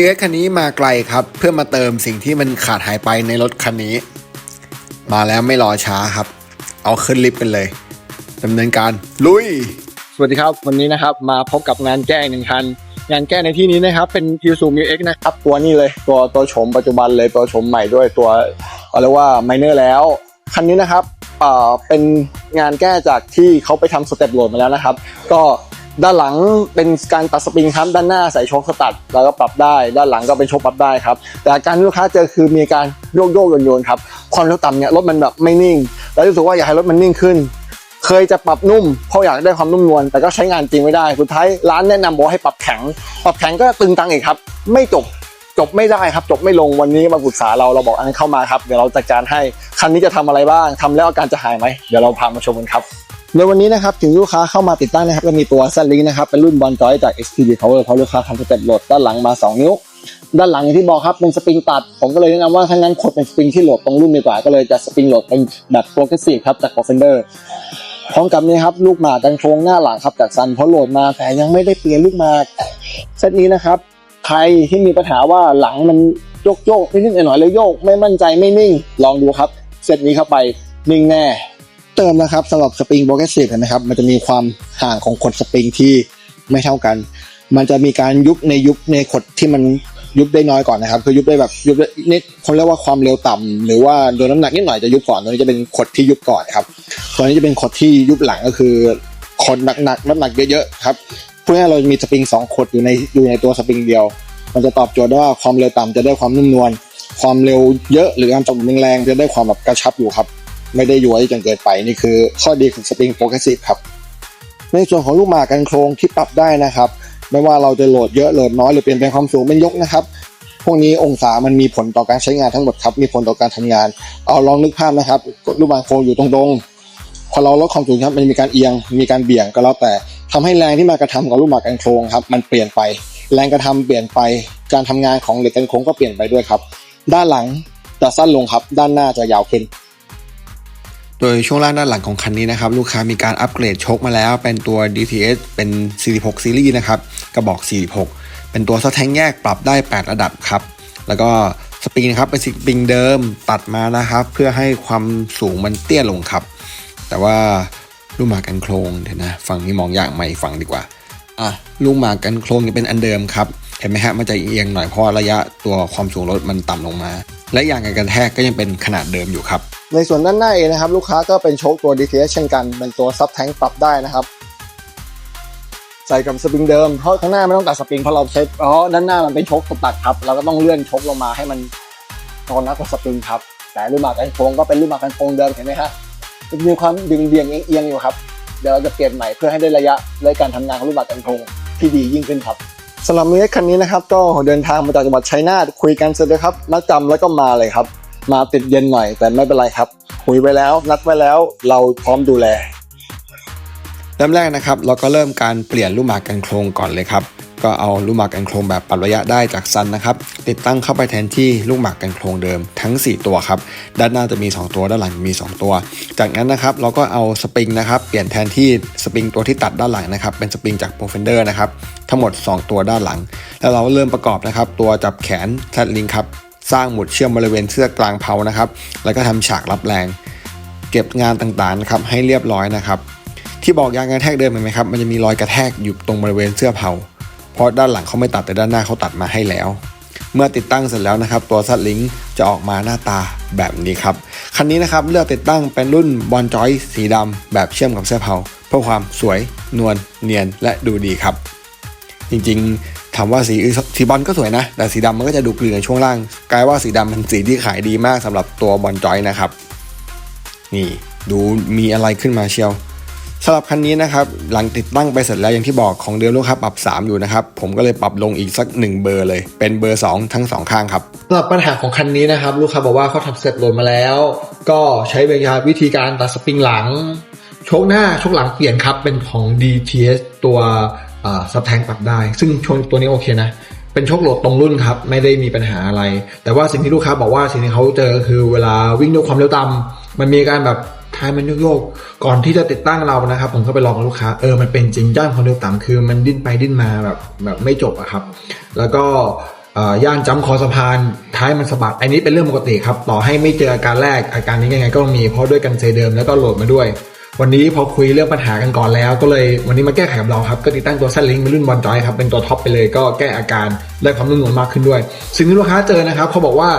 มีรถคันนี้มาไกลครับ เพื่อมาเติมสิ่งที่มันขาดหายไปในรถคันนี้ มาแล้วไม่รอช้าครับ เอาขึ้นลิฟต์กันเลยดำเนินการลุย สวัสดีครับ วันนี้นะครับ มาพบกับงานแก้หนึ่งคัน งานแก้ในที่นี้นะครับ เป็น i s u m u X นะครับ ตัวนี้เลย ตัวตัวโฉมปัจจุบันเลยตัวโฉมใหม่ด้วยตัวเรียกว่าไมเนอร์แล้ว คันนี้นะครับเอ่อเป็นงานแก้จากที่เขาไปทำสเต็ปโหลดมาแล้วนะครับ ก็ ด้านหลังเป็นการตัดสปริงครับด้านหน้าใส่โชคสตัดแล้วก็ปรับได้ ด้านหลังก็เป็นโชคปรับได้ครับ แต่การที่ลูกค้าเจอคือมีการโยกโยกโยนโยนครับความเร็วต่ำเนี่ยรถมันแบบไม่นิ่ง แล้วรู้สึกว่าอยากให้รถมันนิ่งขึ้น เคยจะปรับนุ่มเพราะอยากได้ความนุ่มนวลแต่ก็ใช้งานจริงไม่ได้สุดท้ายร้านแนะนำบอกให้ปรับแข็ง ปรับแข็งก็ตึงตังอีกครับ ไม่จบจบไม่ได้ครับจบไม่ลงวันนี้มาปรึกษาเราเราบอกอันเข้ามาครับเดี๋ยวเราจัดการให้คันนี้จะทำอะไรบ้างทำแล้วอาการจะหายไหมเดี๋ยวเราพามาชมกันครับ ในวันนี้นะครับถึงลูกค้าเข้ามาติดตั้งนะครับก็มีตัวซันลิงนะครับเป็นรุ่นบอลจอยจาก XPD Power เพราะลูกค้าทำสเต็ปโหลดด้านหลังมา 2 นิ้ว ด้านหลังอย่างที่บอกครับเป็นสปริงตัด ผมก็เลยแนะนำว่าถ้างั้นกดเป็นสปริงที่โหลดตรงรุ่นดีกว่าก็เลยจะสปริงโหลดเป็นแบบโปรเกรสซีฟครับจาก Fender พร้อมกับนี้ครับลูกหมากกันโครงหน้าหลังครับจากซันเพราะโหลดมาแต่ยังไม่ได้เปลี่ยนลูกหมากเซตนี้นะครับใครที่มีปัญหาว่าหลังมันโยกโยกนิดหน่อยๆเลยโยกไม่มั่นใจไม่นิ่ง ลองดูครับเซตนี้เข้าไปนิ่งแน่ เติมนะครับสำหรับสปริงโปรเกรสซีฟนะครับ มันจะมีความห่างของขดสปริงที่ไม่เท่ากัน มันจะมีการยุบในยุบในขดที่มันยุบได้น้อยก่อนนะครับ คือยุบได้แบบยุบได้นิดเขาเรียกว่าความเร็วต่ำหรือว่าโดนน้ำหนักนิดหน่อยจะยุบก่อนตัวนี้จะเป็นขดที่ยุบก่อนครับตัวนี้จะเป็นขดที่ยุบหลังก็คือขดหนักๆน้ำหนักเยอะๆครับเพื่อให้เรามีสปริงสองขดอยู่ในอยู่ในตัวสปริงเดียว มันจะตอบโจทย์ได้ว่าความเร็วต่ำจะได้ความนุ่มนวลความเร็วเยอะหรือการตบแรงจะได้ความแบบกระชับอยู่ครับ ไม่ได้ย้วยจนเกินไปนี่คือข้อดีของสปริงโปรเกรสซีฟครับในส่วนของลูกหมากกันโครงที่ปรับได้นะครับ ไม่ว่าเราจะโหลดเยอะโหลดน้อยหรือเปลี่ยนแปลงความสูงเป็นยกนะครับ พวกนี้องศามันมีผลต่อการใช้งานทั้งหมดครับมีผลต่อการทำงาน เอาลองนึกภาพนะครับลูกหมากโครงอยู่ตรงๆพอเราลดความสูงครับมันมีการเอียง มีการเบี่ยงก็แล้วแต่ทำให้แรงที่มากระทำกับลูกหมากกันโครงครับมันเปลี่ยนไป แรงกระทำเปลี่ยนไปการทำงานของเหล็กกันโครงก็เปลี่ยนไปด้วยครับ ด้านหลังจะสั้นลงครับ ด้านหน้าจะยาวขึ้น โดยช่วงล่างด้านหลังของคันนี้นะครับลูกค้ามีการอัปเกรดโชคมาแล้ว เป็นตัว DTS เป็น 46 ซีรีส์นะครับกระบอก 46 เป็นตัวสะแทงแยกปรับได้ 8 ระดับครับ แล้วก็สปริงนะครับเป็นสปริงเดิมตัดมานะครับ เพื่อให้ความสูงมันเตี้ยลงครับ แต่ว่าลูกหมากกันโครงเดี๋ยวนะฝั่งนี้มองอย่างใหม่ฝั่งดีกว่าอะลูกหมากกันโครงยังเป็นอันเดิมครับเห็นไหมฮะมันจะเอียงหน่อยเพราะระยะตัวความสูงรถมันต่ำลงมา และยางการกระแทกก็ยังเป็นขนาดเดิมอยู่ครับ ในส่วนด้านหน้าเองนะครับ ลูกค้าก็เป็นโชคตัว DTS เช่นกัน เป็นตัวซับแทงปรับได้นะครับ ใส่กับสปริงเดิม เพราะข้างหน้าไม่ต้องตัดสปริงเพราะเราใช้เพราะด้านหน้ามันเป็นโชคตัดครับ เราก็ต้องเลื่อนโชคลงมาให้มันตอนนักกับสปริงครับ แต่ลูกหมากกันโค้งก็เป็นลูกหมากกันโค้งเดิมเห็นไหมฮะมันมีความดึงเบี่ยงเอียงอยู่ครับ เดี๋ยวเราจะเปลี่ยนใหม่เพื่อให้ได้ระยะในการทำงานของลูกหมากกันโค้งที่ดียิ่งขึ้นครับ สำหรับมือคันนี้นะครับก็เดินทางมาจากจังหวัดชัยนาทคุยกันเสร็จแล้วครับนัดจำแล้วก็มาเลยครับ มาติดเย็นหน่อยแต่ไม่เป็นไรครับคุยไว้แล้ว นัดไว้แล้วเราพร้อมดูแลเริ่มแรกนะครับ เราก็เริ่มการเปลี่ยนลูกหมากกันโครงก่อนเลยครับ ก็เอาลูกหมากกันโครงแบบปรับระยะได้จากซันนะครับ ติดตั้งเข้าไปแทนที่ลูกหมากกันโครงเดิมทั้ง 4 ตัวครับ ด้านหน้าจะมี 2 ตัว ด้านหลังมี 2 ตัว จากนั้นนะครับเราก็เอาสปริงนะครับเปลี่ยนแทนที่สปริงตัวที่ตัดด้านหลังนะครับเป็นสปริงจากโปรเฟนเดอร์นะครับทั้งหมด 2 ตัวด้านหลัง แล้วเราเริ่มประกอบนะครับตัวจับแขนแทดลิงครับสร้างหมุดเชื่อมบริเวณเสื้อกลางเพานะครับ แล้วก็ทำฉากรับแรง เก็บงานต่างๆนะครับให้เรียบร้อยนะครับ ที่บอกยางกระแทกเดิมเห็นไหมครับ มันจะมีรอยกระแทกอยู่ตรงบริเวณเสื้อเผา เพราะด้านหลังเขาไม่ตัดแต่ด้านหน้าเขาตัดมาให้แล้ว เมื่อติดตั้งเสร็จแล้วนะครับ ตัวซัดลิงจะออกมาหน้าตาแบบนี้ครับ คันนี้นะครับเลือกติดตั้งเป็นรุ่นบอลจอยสีดำแบบเชื่อมกับเสื้อเผาเพื่อความสวยนวลเนียนและดูดีครับ จริงๆถามว่าสีสีบอลก็สวยนะ แต่สีดำมันก็จะดูกลืนในช่วงล่าง กลายว่าสีดำเป็นสีที่ขายดีมากสำหรับตัวบอลจอยนะครับ นี่ดูมีอะไรขึ้นมาเชียว สำหรับคันนี้นะครับหลังติดตั้งไปเสร็จแล้วอย่างที่บอกของเดิมลูกค้าปรับ 3 อยู่นะครับ ผมก็เลยปรับลงอีกสัก 1 เบอร์เลย เป็นเบอร์ 2 ทั้ง 2 ข้างครับสำหรับปัญหาของคันนี้นะครับ ลูกค้าบอกว่าเขาทำเสร็จโหลดมาแล้ว ก็ใช้วิธีการตัดสปริงหลังชคหน้าชคหลังเปลี่ยนครับเป็นของ DTS ตัวซับแทงปรับได้ ซึ่งชนตัวนี้โอเคนะเป็นโชคโหลดตรงรุ่นครับ ไม่ได้มีปัญหาอะไร แต่ว่าสิ่งที่ลูกค้าบอกว่าสิ่งที่เขาเจอคือเวลาวิ่งด้วยความเร็วต่ำมันมีการแบบ ท้ายมันโยกๆก่อนที่จะติดตั้งเรานะครับ ผมก็ไปลองกับลูกค้าเออมันเป็นจริงย่านความเร็วต่ำคือมันดิ้นไปดิ้นมาแบบแบบไม่จบอะครับ แล้วก็ย่านจำคอสะพานท้ายมันสะบัดอันนี้เป็นเรื่องปกติครับ ต่อให้ไม่เจออาการแรกอาการนี้ยังไงก็ต้องมีเพราะด้วยกันเซเดิมแล้วก็โหลดมาด้วย วันนี้พอคุยเรื่องปัญหากันก่อนแล้ว ก็เลยวันนี้มาแก้ไขกับเราครับก็ติดตั้งตัวซันลิงเป็นรุ่นบอลจอยครับเป็นตัวท็อปไปเลยก็แก้อาการได้ความนุ่มนวลมากขึ้นด้วย สิ่งที่ลูกค้าเจอนะครับเขาบอกว่า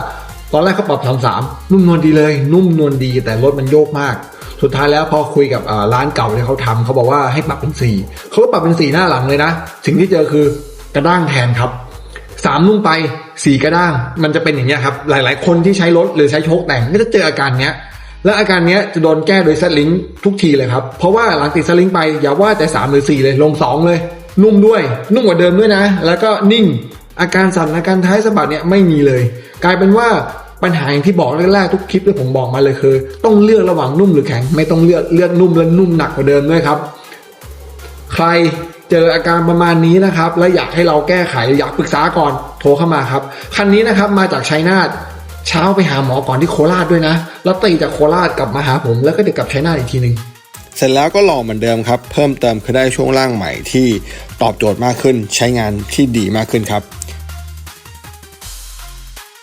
ตอนแรกเขาปรับสามสามนุ่มนวลดีเลย นุ่มนวลดีแต่รถมันโยกมาก สุดท้ายแล้วพอคุยกับร้านเก่าที่เขาทำเขาบอกว่าให้ปรับเป็นสี่เขาก็ปรับเป็นสี่หน้าหลังเลยนะ สิ่งที่เจอคือกระด้างแทนครับสามนุ่มไปสี่กระด้าง มันจะเป็นอย่างเงี้ครับ หลาย ๆ คนที่ใช้รถหรือใช้โชคแต่งก็จะเจออาการเนี้ยและอาการเนี้ยจะโดนแก้โดยสลิงทุกทีเลยครับ เพราะว่าหลังติดสลิงไปอย่าว่าแต่สามหรือสี่เลยลงสองเลย นุ่มด้วย นุ่มกว่าเดิมด้วยนะ แล้วก็นิ่ง อาการสั่นอาการท้ายสะบัดเนี่ยไม่มีเลย กลายเป็นว่าปัญหาอย่างที่บอกแรกๆทุกคลิปที่ผมบอกมาเลยคือ ต้องเลือกระหว่างนุ่มหรือแข็ง ไม่ต้องเลือกเลือกนุ่มและนุ่มหนักกว่าเดิมด้วยครับ ใครเจออาการประมาณนี้นะครับ และอยากให้เราแก้ไขอยากปรึกษาก่อนโทรเข้ามาครับ คันนี้นะครับมาจากชัยนาทเช้าไปหาหมอก่อนที่โคราชด้วยนะ แล้วตีจากโคราชกลับมาหาผม แล้วก็เดี๋ยวกลับชัยนาทอีกทีหนึ่งเสร็จแล้วก็ลองเหมือนเดิมครับ เพิ่มเติมคือได้ช่วงล่างใหม่ที่ตอบโจทย์มากขึ้นใช้งานที่ดีมากขึ้นครับ